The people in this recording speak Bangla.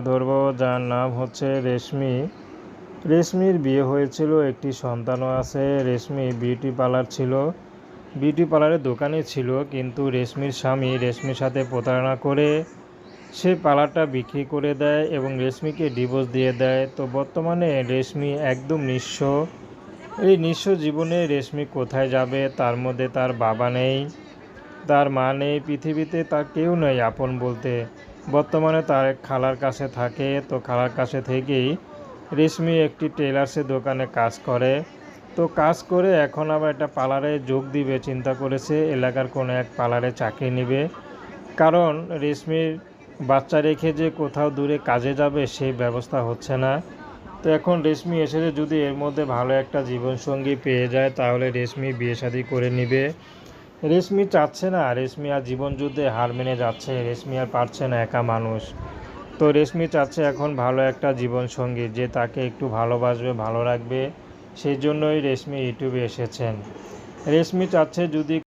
ধরব, যার নাম হচ্ছে রেশমি। রেশমির বিয়ে হয়েছিল, একটি সন্তানও আছে। রেশমি বিউটি পার্লার ছিল। বিউটি পার্লারের দোকানে ছিল, কিন্তু রেশমির স্বামী রেশমির সাথে প্রতারণা করে সে পার্লারটা বিক্রি করে দেয় এবং রেশমিকে ডিভোর্স দিয়ে দেয়। তো বর্তমানে রেশমি একদম নিঃস্ব। এই নিঃস্ব জীবনে রেশমি কোথায় যাবে, তার মধ্যে তার বাবা নেই, তার মা নেই, পৃথিবীতে তার কেউ নেই, আপন বলতে। বর্তমানে তার খালার কাছে থাকে। তো খালার কাছে থেকেই রেশমি একটি টেলার্সের দোকানে কাজ করে। তো কাজ করে এখন আবার একটা পার্লারে যোগ দিবে, চিন্তা করেছে এলাকার কোনো এক পার্লারে চাকরি নেবে। কারণ রেশমির বাচ্চা রেখে যে কোথাও দূরে কাজে যাবে সেই ব্যবস্থা হচ্ছে না। তো এখন রেশমি এসেছে যদি এর মধ্যে ভালো একটা জীবনসঙ্গী পেয়ে যায়, তাহলে রেশমি বিয়ে শাদি করে নিবে। রেশমি চাচ্ছে না, রেশমি আর জীবনযুদ্ধে হার মেনে যাচ্ছে, রেশমি আর পারছে না একা মানুষ। তো রেশমি চাচ্ছে এখন ভালো একটা জীবনসঙ্গী যে তাকে একটু ভালোবাসবে, ভালো রাখবে, সেই জন্যই রেশমি ইউটিউবে এসেছেন। রেশমি চাচ্ছে যদি